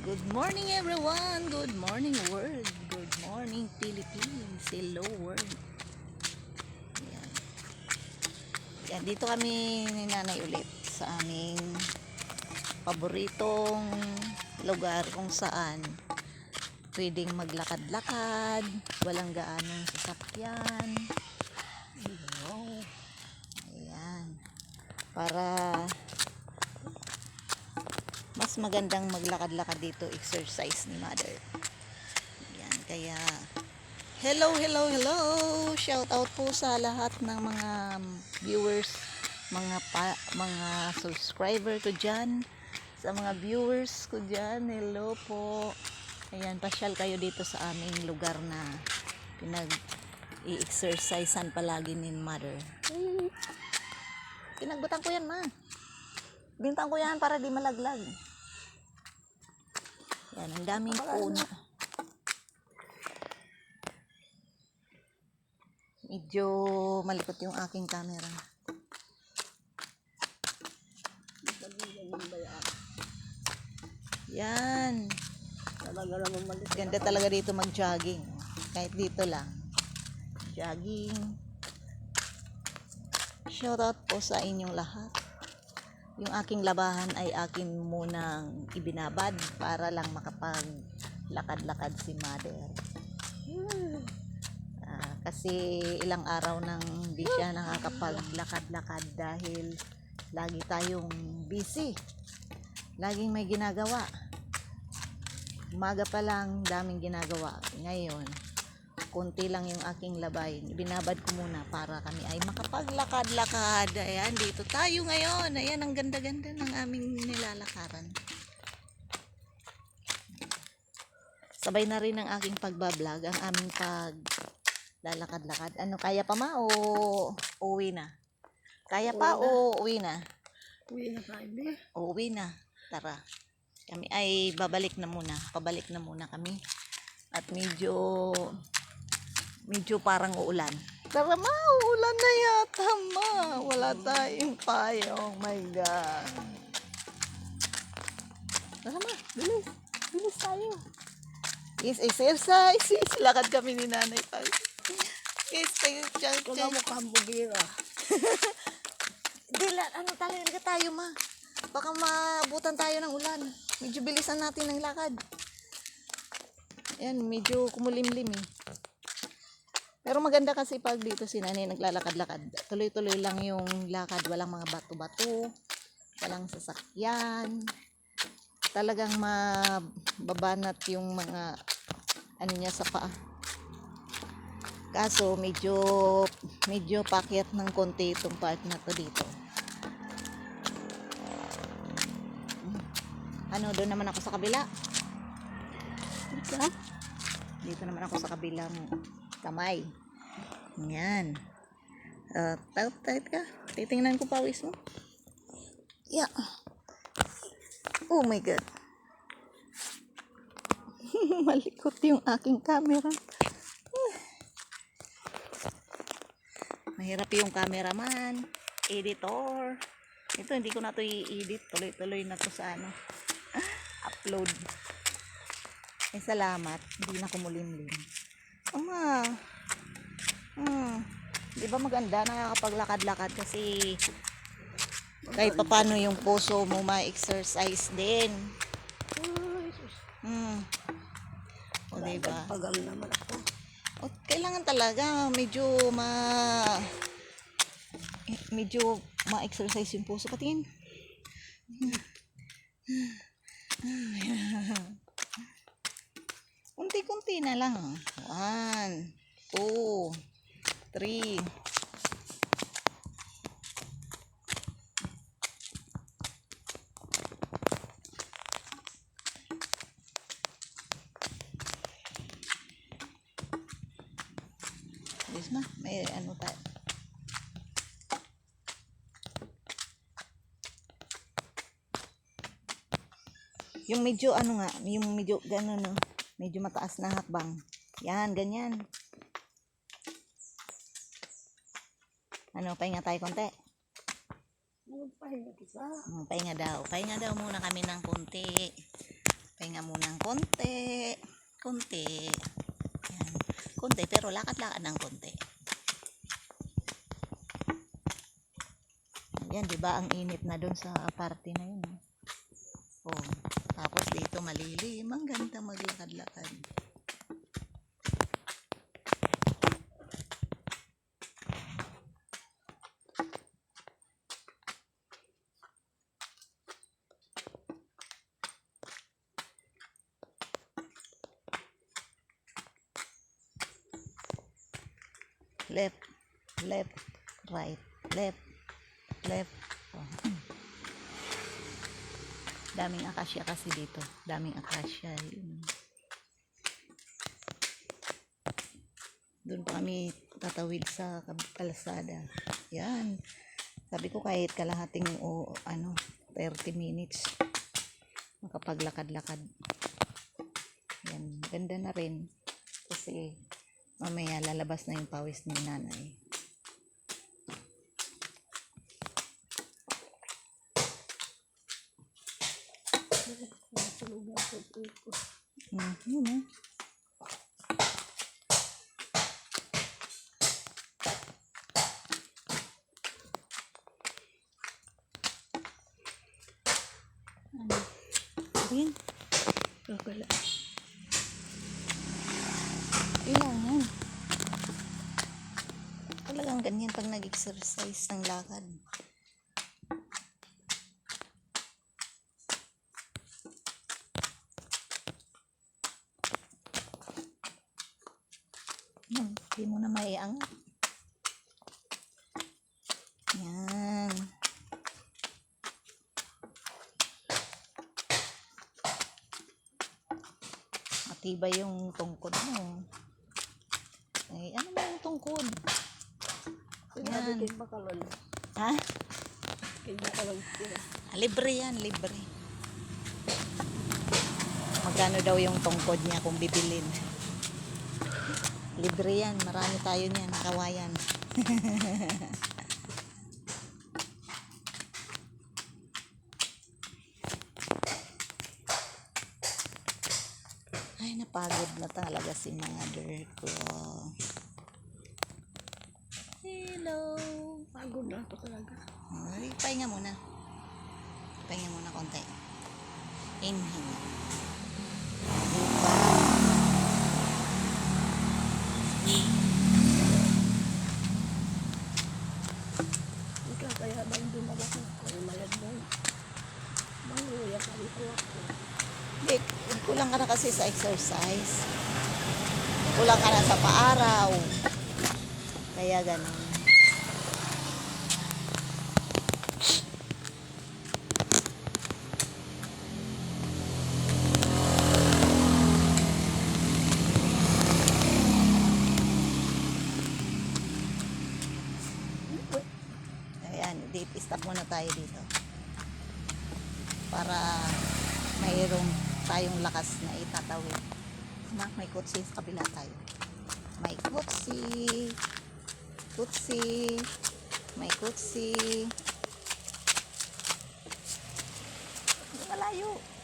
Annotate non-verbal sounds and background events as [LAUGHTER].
Good morning everyone! Good morning world! Good morning Philippines! Hello world! Yan. Yan, dito kami ni nanay ulit sa aming paboritong lugar kung saan pwedeng maglakad-lakad, walang gaanong sasakyan. Ayan. Para mas magandang maglakad-lakad dito exercise ni mother. Yan kaya hello hello hello! Shout out po sa lahat ng mga viewers mga pa, mga subscriber ko dyan sa mga viewers ko dyan hello po! Ayan pasyal kayo dito sa aming lugar na pinag i-exercisean palagi ni mother. Pinagbutan ko yan ma. Bintang ko yan para di malaglag yan, ang daming puno. Medyo malikot yung aking camera. Yan. Ganda talaga dito mag-jogging. Kahit dito lang. Jogging. Shoutout po sa inyong lahat. Yung aking labahan ay akin munang ibinabad para lang makapag lakad-lakad si mother. Ah, kasi ilang araw nang hindi siya nakakapaglakad-lakad dahil lagi tayong busy. Laging may ginagawa. Umaga pa lang, daming ginagawa. Ngayon, konti lang yung aking labay. Binabad ko muna para kami ay makapaglakad-lakad. Ayan, dito tayo ngayon. Ayan, ang ganda-ganda ng aming nilalakaran. Sabay na rin ang aking pagbablog, ang aming pag lalakad-lakad. Ano, kaya pa ma o uwi na? Kaya pa o uwi na? Uwi na tayo, be. Uuwi na. Tara. Kami ay babalik na muna. Pabalik na muna kami. At medyo medyo parang uulan. Tara ma, uulan na yata ma. Wala tayong payong. My God. Tara ma, bilis. Bilis tayo. Yes, exercise. Yes, lakad kami ni nanay pa. Yes, [LAUGHS] tayo. Ikaw tiyan. na mukhang bugira. Dila, ano talaga tayo ma? Baka maabutan tayo ng ulan. Medyo bilisan natin ng lakad. Ayan, medyo kumulimlim eh. Pero maganda kasi pag dito si nanay naglalakad-lakad. Tuloy-tuloy lang yung lakad. Walang mga bato-bato. Walang sasakyan. Talagang mababanat yung mga ano niya sa paa. Kaso medyo medyo pakyat ng konti itong part na to dito. Ano, doon naman ako sa kabila. Dito. Dito naman ako sa kabilang kamay. Yan. Uh, tight, tight ka. Titingnan ko pawis mo. Yeah. Oh my God. [LAUGHS] Malikot yung aking camera. [SIGHS] Mahirap yung cameraman, editor. Ito, hindi ko na to i-edit. Tuloy-tuloy na to sa ano. Upload. Eh, salamat. Hindi na kumulimlim. Ama. Hmm. Di ba maganda nakakapaglakad-lakad kasi kahit papano yung puso mo ma-exercise din. Hmm. O, diba? Pagal naman ako. O, kailangan talaga medyo ma medyo ma-exercise yung puso patingin. [LAUGHS] Kunti-kunti na lang. One, two, three. Alis na. May ano tayo. Yung medyo ano nga, yung medyo gano'n no, medyo mataas na hakbang. Yan, ganyan. Ano, pahinga tayo konti. Magpahinga kita. Hmm, pahinga daw. Pahinga daw muna kami ng konti. Pahinga Pahinga muna ng konti. Konti. Yan. Konti, pero lakad-lakad ng konti. Yan, di ba ang init na doon sa party na yun. Oh. oh. Tapos dito malilim. Ang ganda maglakad-lakad. Left, left, right, left, left. Oh. Daming akasya kasi dito. Daming akasya. Yun. Doon pa kami tatawid sa kalsada. Yan. Sabi ko kahit kalahating o ano, 30 minutes makapaglakad-lakad. Yan. Ganda na rin. Kasi mamaya lalabas na yung pawis ni nanay. Mm, yun eh. Ano? Rin? Ilang yan. Talagang ganyan pag nag-exercise ng lakad. Hmm, Hindi mo na maiangat. Yan. Matibay yung tungkod mo. Ay, ano ba yung tungkod? Sinabi kay Bakalon. Ha? Kay Bakalon sila. Libre yan, libre. Magkano daw yung tungkod niya kung bibilin? Libre yan, marami tayo niyan, kawayan. [LAUGHS] Ay, napagod na talaga si mother ko. Hello. Pagod na ako talaga. Ay, pahinga muna. Pahinga muna konti. Inhale. Diba? Ikaw kaya bang dumaba ko? Kaya maladman. Manuya kami ko ako. Hindi, kulang ka na kasi sa exercise. Kulang ka na sa paaraw. Kaya ganun. Ayan, dito, stop muna tayo dito. Para mayroong tayong lakas na itatawid. Ma, may kutsi sa kabila tayo. May kutsi. Kutsi. May kutsi. Malayo.